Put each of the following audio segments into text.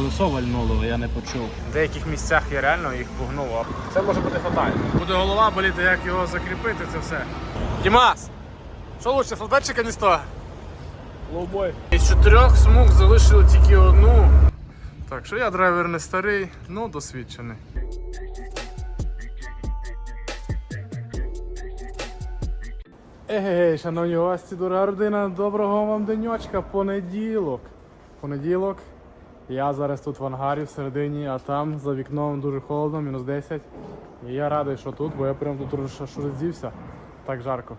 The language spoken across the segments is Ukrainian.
колесо вальнуло, я не почув. В деяких місцях я реально їх погнув. Це може бути фатально. Буде голова боліти, як його закріпити, це все. Дімас! Що лучше, флотбет чи каністо? Лоубой. Із чотирьох смуг залишили тільки одну. Так що я драйвер не старий, ну досвідчений. Егей, шановні гості, дорога родина, доброго вам денечка, понеділок. Понеділок. Я зараз тут в ангарі всередині, а там за вікном дуже холодно, мінус 10. І я радий, що тут, бо я прям тут аж. Так жарко.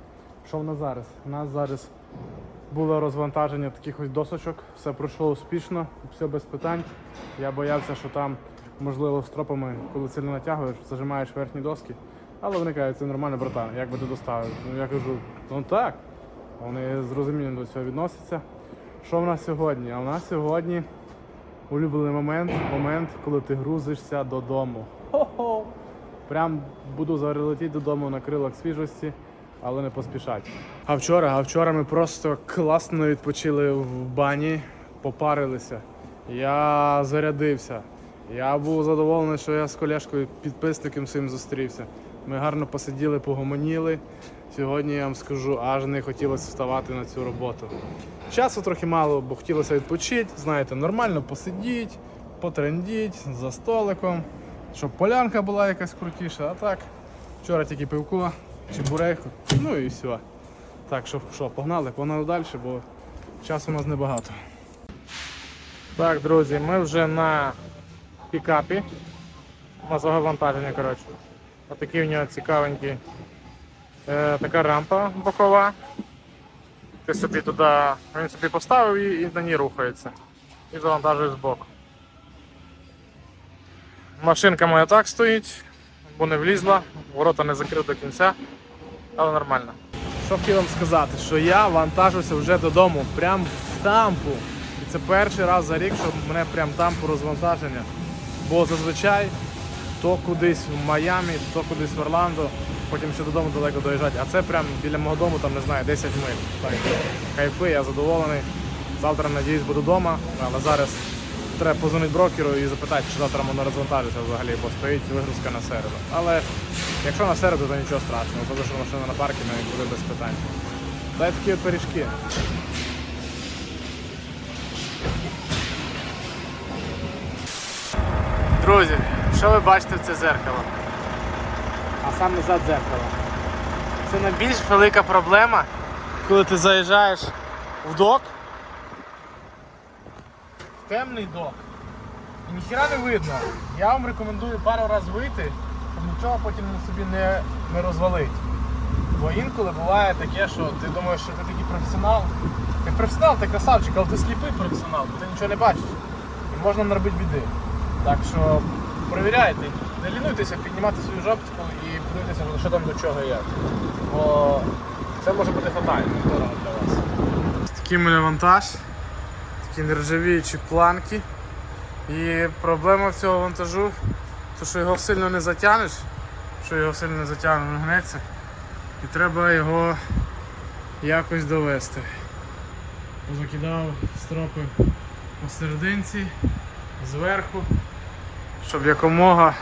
Що в нас зараз? У нас зараз було розвантаження таких ось досочок, все пройшло успішно, все без питань. Я боявся, що там, можливо, стропами, коли сильно натягуєш, зажимаєш верхні доски. Але вони це нормально, братан, як би ти доставив? Ну я кажу, ну так. Вони з розумінням до цього відносяться. Що в нас сьогодні? А в нас сьогодні улюблений момент, момент, коли ти грузишся додому. Хо-хо! Прям буду зараз летіти додому на крилах свіжості, але не поспішать. А вчора, а вчора ми просто класно відпочили в бані, попарилися. Я зарядився. Я був задоволений, що я з колешкою підписником своїм зустрівся. Ми гарно посиділи, погомоніли. Сьогодні я вам скажу, аж не хотілося вставати на цю роботу. Часу трохи мало, бо хотілося відпочити, знаєте, нормально посидіти, потрендіть за столиком, щоб полянка була якась крутіша. А так, вчора тільки пивко, чебурейку, ну і все. Так, що, що, погнали, погнали далі, бо часу у нас небагато. Так, друзі, ми вже на пікапі. На завантаження, коротше. Отакий в нього цікавенький. Е, така рампа бокова. Ти собі туди, він собі поставив її і на ній рухається. І завантажує з боку. Машинка моя так стоїть, бо не влізла, ворота не закрив до кінця, але нормально. Що хотів вам сказати, що я вантажуся вже додому, прям в тампу. І це перший раз за рік, що мене прям тампу розвантаження. Бо зазвичай то кудись в Майамі, то кудись в Орландо, потім ще додому далеко доїжджати. А це прям біля мого дому, там не знаю, 10 миль. Так, кайфи, я задоволений. Завтра, надіюсь, буду вдома, але зараз треба позвонити брокеру і запитати, чи завтра можна розвантажитися взагалі, бо стоїть вигрузка на середу. Але якщо на середу, то нічого страшного, залишу машину на паркінгу і буде без питань. Дай такі от пиріжки. Друзі, що ви бачите в це зеркало? А сам назад зеркало. Це найбільш велика проблема, коли ти заїжджаєш в док. В темний док. І ніхіра не видно. Я вам рекомендую пару разів вийти, щоб нічого потім на собі не, не розвалить. Бо інколи буває таке, що ти думаєш, що ти такий професіонал. Ти професіонал, ти красавчик, але ти сліпий професіонал, бо ти нічого не бачиш. І можна наробити біди. Так що перевіряйте, не лінуйтеся піднімати свою жопку і подивитися, що там до чого є. Бо це може бути фатально дорого для вас. Такий мене вантаж, такі нержавіючі планки. І проблема в цього вантажу, то що його сильно не затягнеш, що його сильно не затягне, він гнеться. І треба його якось довести. Закидав стропи посерединці, зверху, щоб якомога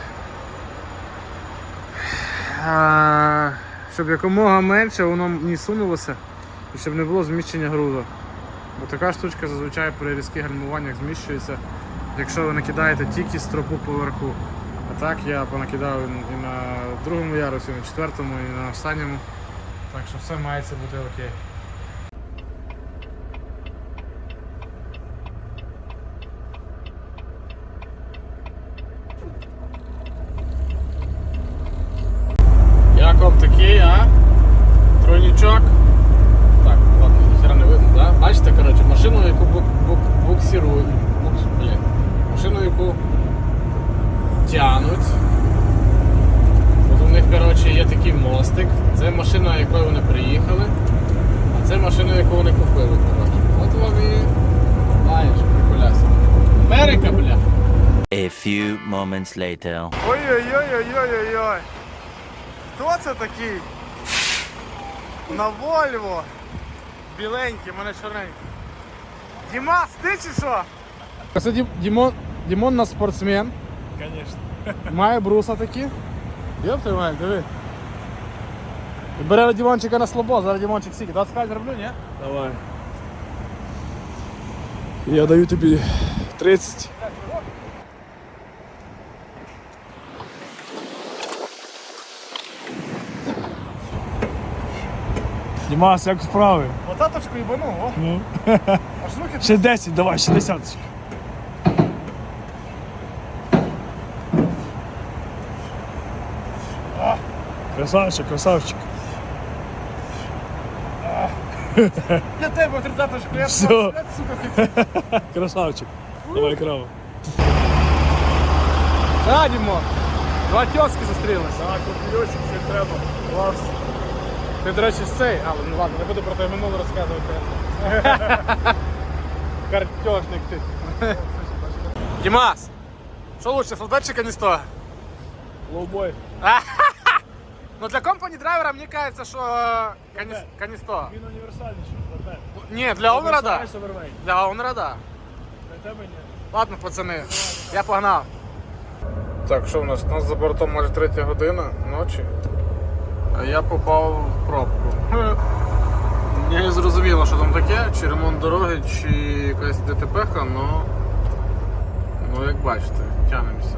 щоб якомога менше воно не сунулося і щоб не було зміщення грузу. Бо така штучка зазвичай при різких гальмуваннях зміщується, якщо ви накидаєте тільки стропу поверху. А так я понакидав і на другому ярусі, і на четвертому, і на останньому. Так що все мається бути окей. Як вам такий, а? Тройнічок. Так, ладно, ніхера не видно, да? Бачите, коротше, машину, яку бук, бук, буксирують. Букс, блін. Машину, яку тянуть. От у них, коротше, є такий мостик. Це машина, якою вони приїхали. А це машина, яку вони купили, коротше. От вони, знаєш, приколяся. Америка, бля. A few moments later. Ой-ой-ой-ой-ой-ой. Хто це такий? На Вольво. Біленький, мене чорненький. Дімас, ти чи що? Це Дім, Дімон, Дімон на спортсмен. Звісно. Має бруса такі. Йоп ти мать, диви. І бере Дімончика на слабо, зараз Дімончик скільки? 25 зроблю, ні? Давай. Я даю тобі 30. Дімас, як справи? Потаточку їбану, о. Ну. Аж руки Ще 10, давай, ще десяточку. Красавчик, красавчик. для тебе тридцяточку, я Всё. сука, хотів. Красавчик. Давай краво. А, Дімон. Два тьоски зустрілися. Так, копійочок все треба. Клас. Ти, до речі, з цей, а, ну ладно, не буду про те минуле розказувати. Картошник ти. Дімас, що лучше, флотбет чи каністо? Лоубой. Ну для компані драйвера мені кажеться, що каніс... каністо. Він універсальніший. флотбет. Ні, для овера да. Для овера да. Для тебе ні. Ладно, пацани, я погнав. Так, що в нас? У нас за бортом майже третя година ночі. А я попав в пробку. Я не зрозуміло, що там таке, чи ремонт дороги, чи якась ДТП, ну, ну як бачите, тянемося.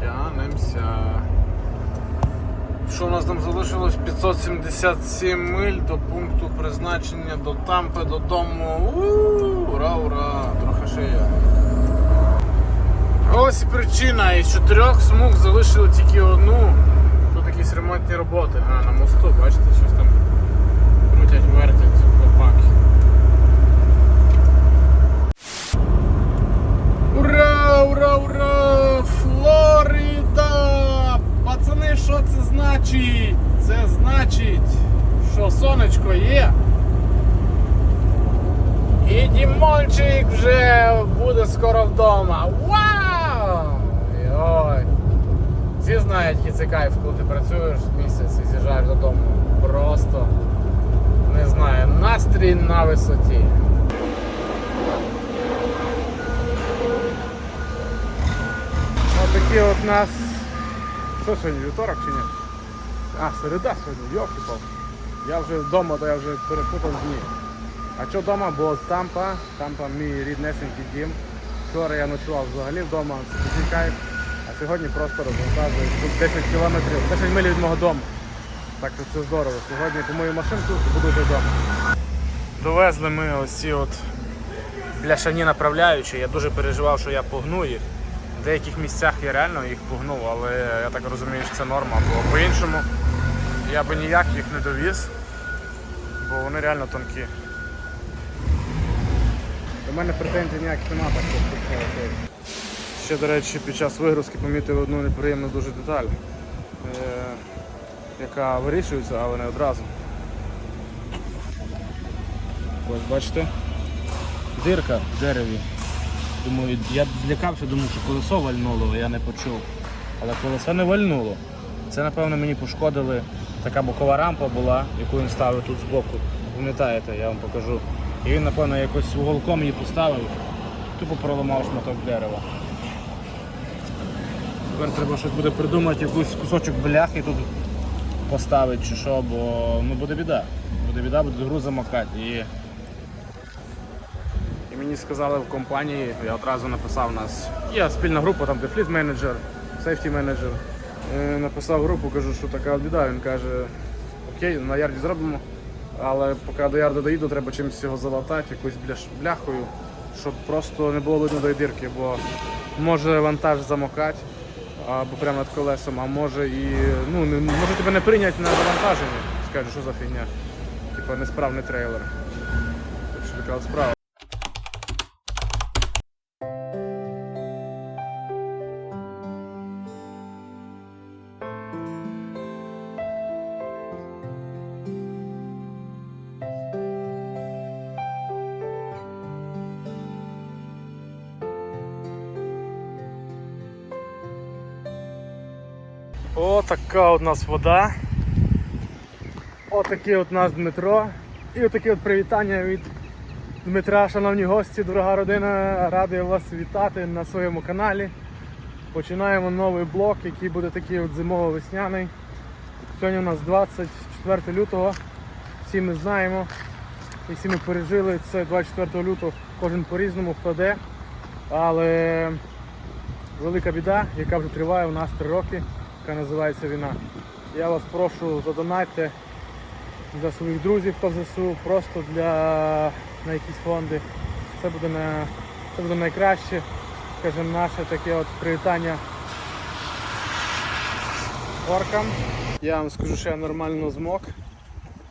Тянемося. Що у нас там залишилось? 577 миль до пункту призначення до Тампи додому. Ура, ура! Трохи ще є. Ось причина. Із чотирьох смуг залишили тільки одну. Якісь ремонтні роботи. А, на мосту, бачите, щось там крутять, вертять хлопаки. Ура, ура, ура! Флорида! Пацани, що це значить? Це значить, що сонечко є. І Дімончик вже буде скоро вдома. Вау! Всі знають, який це кайф, коли ти працюєш місяць і з'їжджаєш додому. Просто не знаю, настрій на висоті. Отакі от нас. Що сьогодні, вівторок чи ні? А, середа сьогодні, йоки пал Я вже вдома, то я вже перепутав дні. А що вдома? Бо Тампа, Тампа мій ріднесенький дім. Вчора я ночував взагалі вдома, це кайф. Сьогодні просто розвантажуюсь. Тут 10 кілометрів, 10 миль від мого дому. Так що це здорово. Сьогодні по мою машинку і буду вдома. Довезли ми ось ці от бляшані направляючі. Я дуже переживав, що я погну їх. В деяких місцях я реально їх погнув, але я так розумію, що це норма, бо по-іншому я би ніяк їх не довіз, бо вони реально тонкі. До мене претензій ніяких немає, так. Ще, до речі, під час вигрузки помітив одну неприємну дуже деталь, е, яка вирішується, але не одразу. Ось бачите? Дирка в дереві. Думаю, я злякався, думав, що колесо вальнуло, я не почув. Але колесо не вальнуло. Це, напевно, мені пошкодили. Така бокова рампа була, яку він ставив тут збоку. Пам'ятаєте, я вам покажу. І він, напевно, якось уголком її поставив, тупо проламав шматок дерева. Тепер треба щось буде придумати, якийсь кусочок бляхи тут поставити чи що, бо ну, буде біда. Буде біда, буде груз замокати. І І мені сказали в компанії, я одразу написав нас. Є спільна група, там де фліт менеджер, сейфті менеджер. Е, Написав групу, кажу, що така біда. Він каже, окей, на ярді зробимо, але поки до ярду доїду, треба чимось його залатати, якоюсь бляхою, щоб просто не було видно до дірки, бо може вантаж замокати або прямо над колесом, а може і ну, не, може тебе не прийняти на завантаження. Скажуть, що за фігня. Типа несправний трейлер. Так така справа. О, така у нас вода. Отаке от нас Дмитро. І отаке от привітання від Дмитра, шановні гості, дорога родина, радий вас вітати на своєму каналі. Починаємо новий блок, який буде такий от зимово-весняний. Сьогодні у нас 24 лютого. Всі ми знаємо. І всі ми пережили це 24 лютого, кожен по-різному, хто де. Але велика біда, яка вже триває у нас 3 роки, яка називається війна. Я вас прошу задонатьте для своїх друзів, хто ЗСУ, просто для на якісь фонди. Це буде, на, це буде найкраще, скажімо, наше таке от привітання оркам. Я вам скажу, що я нормально змок.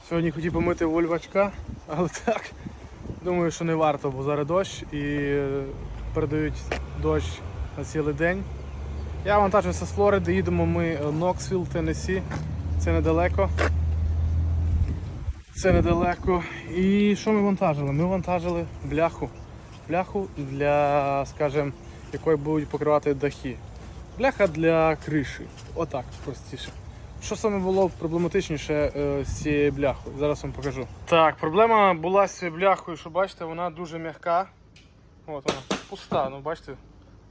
Сьогодні хотів помити вольвачка, але так, думаю, що не варто, бо зараз дощ і е, передають дощ на цілий день. Я вантажився з Флориди, їдемо ми е, Ноксвілл, Теннессі. Це недалеко. Це недалеко. І що ми вантажили? Ми вантажили бляху. Бляху для, скажімо, якої будуть покривати дахи. Бляха для криші. Отак простіше. Що саме було проблематичніше е, з цією бляхою? Зараз вам покажу. Так, проблема була з цією бляхою, що бачите, вона дуже м'яка. От вона пуста, ну бачите,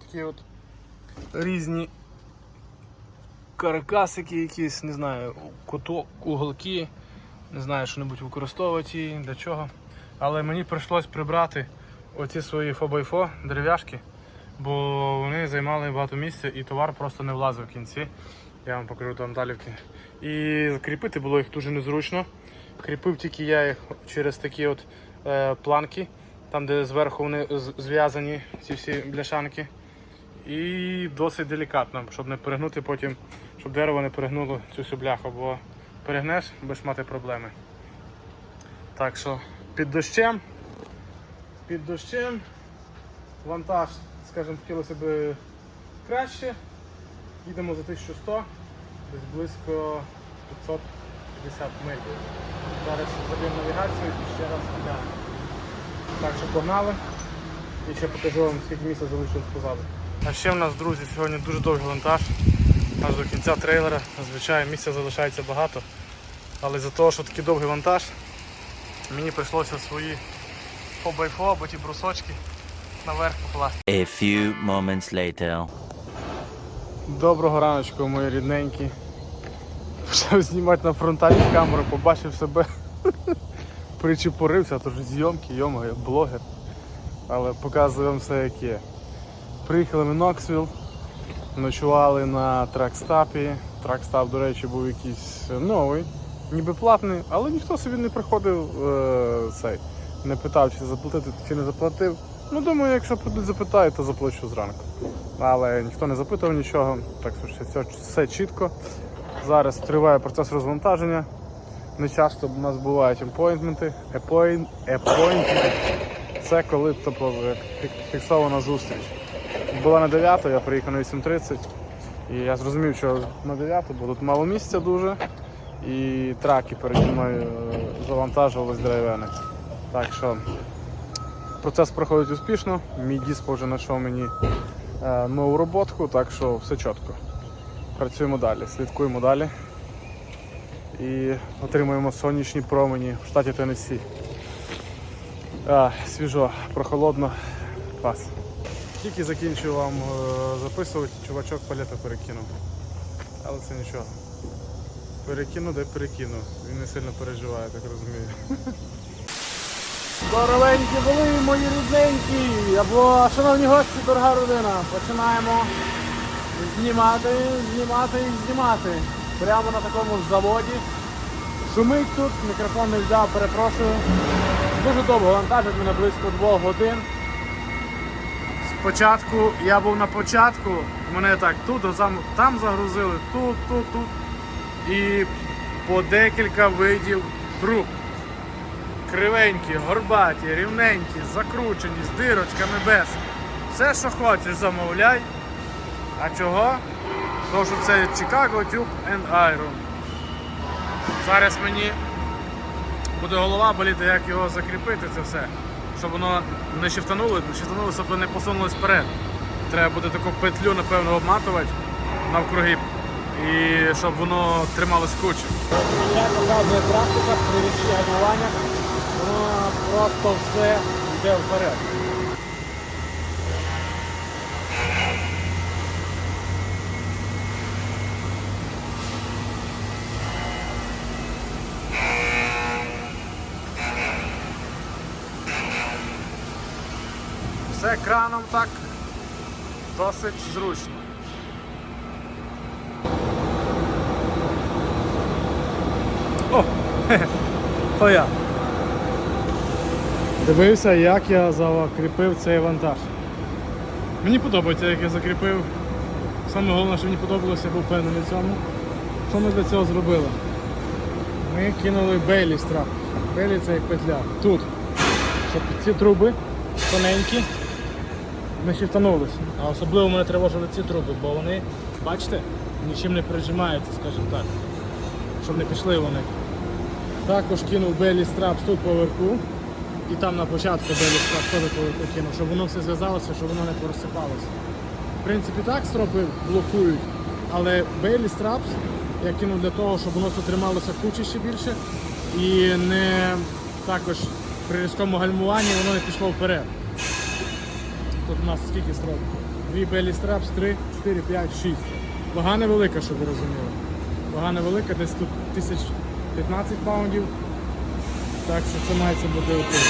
такі от різні каркасики якісь, не знаю, куток, уголки. Не знаю, що небудь використовувати її, для чого. Але мені прийшлось прибрати оці свої фобайфо дерев'яшки, бо вони займали багато місця і товар просто не влазив в кінці. Я вам покажу там далі. І кріпити було їх дуже незручно. Кріпив тільки я їх через такі от е, планки, там де зверху вони зв'язані, ці всі бляшанки. І досить делікатно, щоб не перегнути потім, щоб дерево не перегнуло цю всю бляху, бо перегнеш, будеш мати проблеми. Так що під дощем, під дощем вантаж, скажімо, хотілося б краще. Їдемо за 1100, десь близько 550 миль. Зараз заб'ємо навігацію і ще раз підемо. Так що погнали. І ще покажу вам, скільки місця залишилось позаду. А ще в нас, друзі, сьогодні дуже довгий вантаж. Аж до кінця трейлера. Зазвичай місця залишається багато. Але за того, що такий довгий вантаж, мені прийшлося свої фобайфо або ті брусочки наверх покласти. A few moments later. Доброго раночку, мої рідненькі. Почав знімати на фронтальну камеру, побачив себе. Причепурився, тож зйомки, йомо, я блогер. Але показую вам все як є. Приїхали ми в Ноксвілл, ночували на тракстапі. Тракстап, до речі, був якийсь новий, ніби платний, але ніхто собі не приходив е, цей, не питав, чи заплатити, чи не заплатив. Ну, думаю, якщо прийдуть запитають, то заплачу зранку. Але ніхто не запитав нічого, так що все, все чітко. Зараз триває процес розвантаження. Не часто в нас бувають апойнтменти. Appointment – це коли тобто, фіксована зустріч. Була на 9, я приїхав на 8.30. І я зрозумів, що на 9, бо тут мало місця дуже. І траки переді мною е, завантажувались дерев'яни. Так що процес проходить успішно. Мій диск вже знайшов мені е, нову роботку, так що все чітко. Працюємо далі, слідкуємо далі і отримуємо сонячні промені в штаті Теннессі. Свіжо, прохолодно, клас. Тільки закінчив вам е, записувати, чувачок палета перекинув. Але це нічого. Перекину, де перекину. Він не сильно переживає, так розумію. Здоровенькі були мої рідненькі, або шановні гості, дорога родина. Починаємо знімати, знімати і знімати. Прямо на такому заводі. Шумить тут, мікрофон не взяв, перепрошую. Дуже довго вантажить мене близько двох годин. Спочатку я був на початку, мене так тут, там, загрузили, тут, тут, тут. І по декілька видів труб. Кривенькі, горбаті, рівненькі, закручені, з дирочками без. Все, що хочеш, замовляй. А чого? Тому що це Chicago Tube and Iron. Зараз мені буде голова боліти, як його закріпити, це все. Щоб воно не шифтануло, шифтануло, щоб не посунулось вперед. Треба буде таку петлю, напевно, обматувати навкруги. І щоб воно трималось кучу. Як показує практика при різких воно просто все йде вперед. Все краном так досить зручно. О! То я. Дивився, як я закріпив цей вантаж. Мені подобається, як я закріпив. Саме головне, що мені подобалося, я був впевнений в цьому. Що ми для цього зробили? Ми кинули бейлі страп. Бейлі це як петля. Тут. Щоб ці труби тоненькі не шифтанулися. А особливо мене тривожили ці труби, бо вони, бачите, нічим не прижимаються, скажімо так. Щоб не пішли вони. Також кинув белі страпс тут поверху. І там на початку белі страпс теж поверху кинув, щоб воно все зв'язалося, щоб воно не порозсипалося. В принципі, так стропи блокують, але белі страпс я кинув для того, щоб воно все трималося кучі ще більше і не також при різкому гальмуванні воно не пішло вперед. Тут у нас скільки строп? Дві белі страпс, 3, 4, 5, 6. Вага невелика, щоб ви розуміли. Вага невелика, десь тут 1015 паундів. Так що це мається бути окей.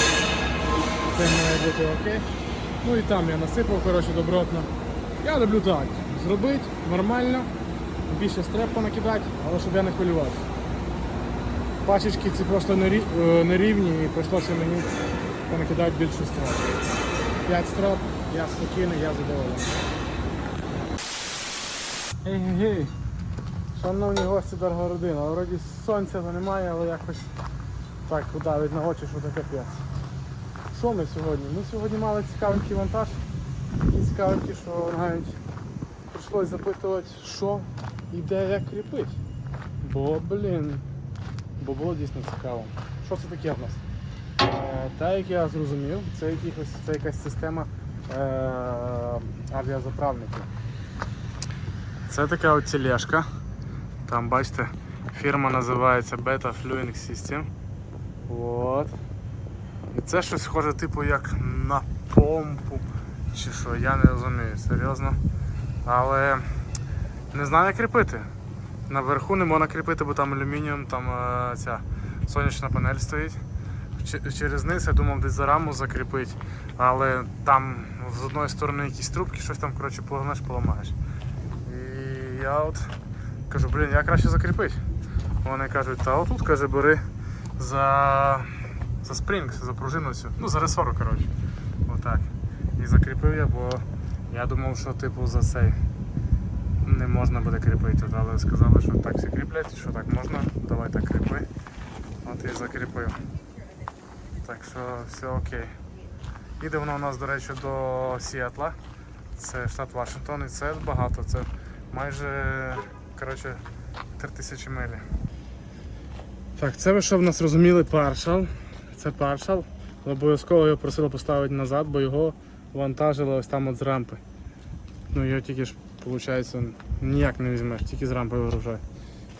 Це має бути окей. Ну і там я насипав, коротше, добротно. Я люблю так. Зробити нормально, більше стрепа накидати, але щоб я не хвилювався. Пачечки ці просто е, нерівні і прийшлося мені понакидати більше строп. 5 строп, я спокійний, я задоволений. Ей-гей, шановні гості дорога родина, вроді сонця то немає, але якось так давить на очі, що таке капець. Що ми сьогодні? Ми сьогодні мали цікавенький вантаж. Такий цікавенький, що навіть прийшлось запитувати, що і де як кріпить. Бо, блін, бо було дійсно цікаво. Що це таке в нас? Е, Та, як я зрозумів, це, якихось, це якась система авіазаправників. Це така от тележка. Там бачите, фірма називається Beta Fluing System. От. І це щось схоже, типу, як на помпу. Чи що, я не розумію, серйозно. Але не знаю, як кріпити. Наверху не можна кріпити, бо там алюмініум, там е, ця сонячна панель стоїть. Через низ я думав десь за раму закріпити, але там з одної сторони якісь трубки, щось там коротше, повернеш, поламаєш. І я от кажу, блін, я краще закріпити. Вони кажуть, та отут каже, бери за, за спринг, за пружину цю, ну за ресору, коротше. Отак. І закріпив я, бо я думав, що типу за цей не можна буде кріпити, але сказали, що так всі кріплять, що так можна, давай так кріпи. От і закріпив. Так що все окей. Їде воно у нас, до речі, до Сіатла. Це штат Вашингтон і це багато, це майже коротше, 3000 милі. Так, це ви що нас розуміли паршал. Це паршал. Обов'язково його просили поставити назад, бо його вантажили ось там от з рампи. Ну його тільки ж, виходить, ніяк не візьмеш, тільки з рампи вигружай.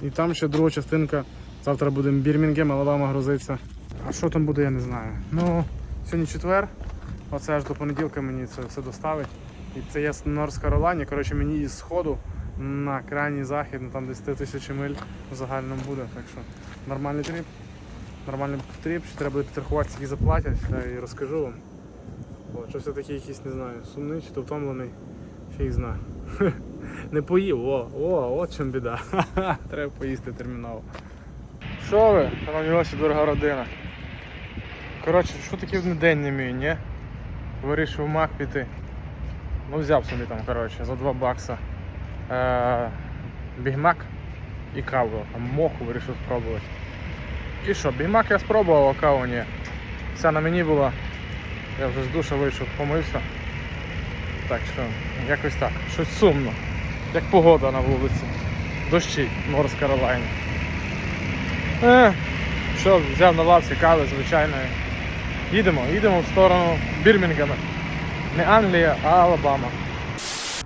І там ще друга частинка. Завтра будемо Бірмінгем, Алабама грузиться. А що там буде, я не знаю. Ну, сьогодні четвер. Оце аж до понеділка мені це все доставить. І це є Норс Каролайні. Коротше, мені із сходу на крайній захід, ну там десь 3000 миль в загальному буде. Так що нормальний тріп. Нормальний тріп, ще треба буде підрахувати, скільки заплатять, та і розкажу вам. О, що все таки якийсь, не знаю, сумний чи то втомлений. Фіг знає. Не поїв, о, о, от чим біда. Треба поїсти терміново. Що ви, шановні гості, дорога родина? Коротше, що таке в день не мій, ні? Вирішив мак піти. Ну взяв собі там, коротше, за 2 бакса е- бігмак і каву. Там моху вирішив спробувати. І що, бігмак я спробував, а каву ні. Вся на мені була. Я вже з душа вийшов, помився. Так що, якось так. Щось сумно. Як погода на вулиці. Дощі, Норс Каролайна. Е, що, взяв на лавці кави, звичайної. Їдемо, їдемо в сторону Бірмінгема. Не Англія, а Алабама.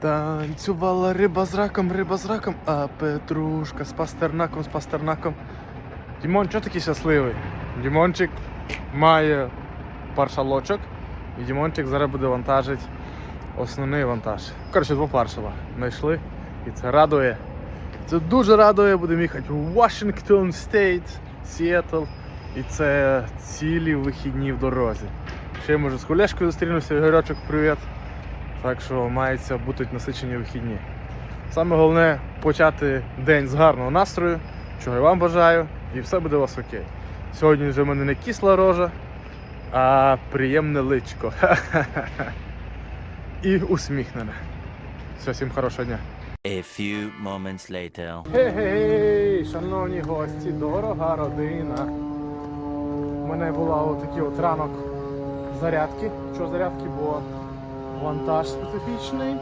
Танцювала риба з раком, риба з раком, а Петрушка з пастернаком, з пастернаком. Дімон, чого такий щасливий? Дімончик має паршалочок І Дімончик зараз буде вантажити основний вантаж. Коротше, два паршала знайшли. І це радує. Це дуже радує, будемо їхати в Вашингтон Стейт, Сіетл. І це цілі вихідні в дорозі. Ще я може з колешкою зустрінуся, Ігорьочок, привіт. Так що мається бути насичені вихідні. Саме головне почати день з гарного настрою, чого я вам бажаю, і все буде у вас окей. Сьогодні вже в мене не кисла рожа, а приємне личко. І усміхнене. Все, всім хорошого дня. A few moments later. Гей, шановні гості, дорога родина. Мене була отакий от ранок зарядки. Що зарядки, бо вантаж специфічний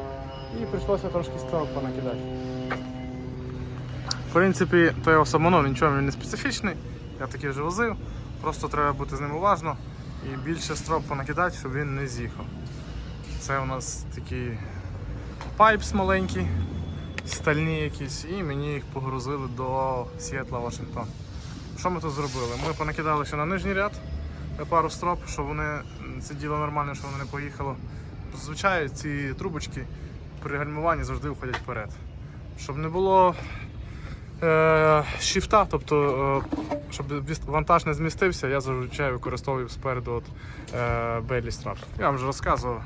і прийшлося трошки строк понакидати. В принципі, той осамонов нічого він не специфічний. Я такий вже возив. Просто треба бути з ним уважно і більше строп понакидати, щоб він не з'їхав. Це у нас такий пайпс маленький стальні якісь, і мені їх погрузили до Сіетла, Вашингтон. Що ми тут зробили? Ми понакидали ще на нижній ряд пару строп, щоб вони м, сиділи нормально, щоб вони не поїхало. Зазвичай ці трубочки при гальмуванні завжди виходять вперед. Щоб не було е, шіфта, тобто е, щоб вантаж не змістився, я зазвичай використовую спереду от, е, Беллі страп. Я вам вже розказував.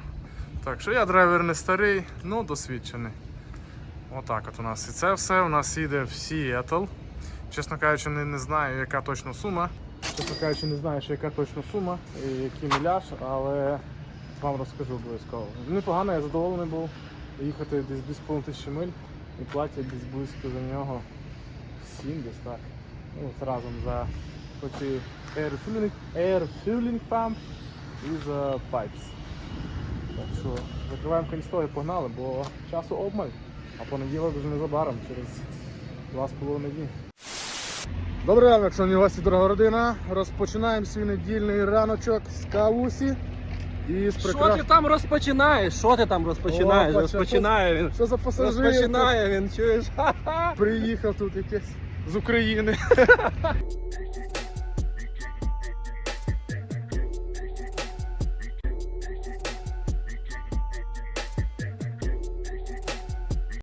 Так що я драйвер не старий, ну досвідчений. Отак от у нас. І це все у нас їде в Сіетл. Чесно кажучи, не, не знаю, яка точно сума. Чесно кажучи, не знаю, що яка точно сума і який міляж, але вам розкажу обов'язково. Непогано, я задоволений був їхати десь 2,5 тисячі миль і платять десь близько за нього 7 десь так. Ну, от разом за оці air filling, air filling pump і за pipes. Так що закриваємо каністрою і погнали, бо часу обмаль, а понеділок вже незабаром, через два з половиною дні. Добрий ранок, шановні гості, дорога родина. Розпочинаємо свій недільний раночок з кавусі. І з Що прекрас... ти там розпочинаєш? Що ти там розпочинаєш? О, Розпочинає він. Що за пасажир? Розпочинає він, чуєш? Приїхав тут якийсь з України.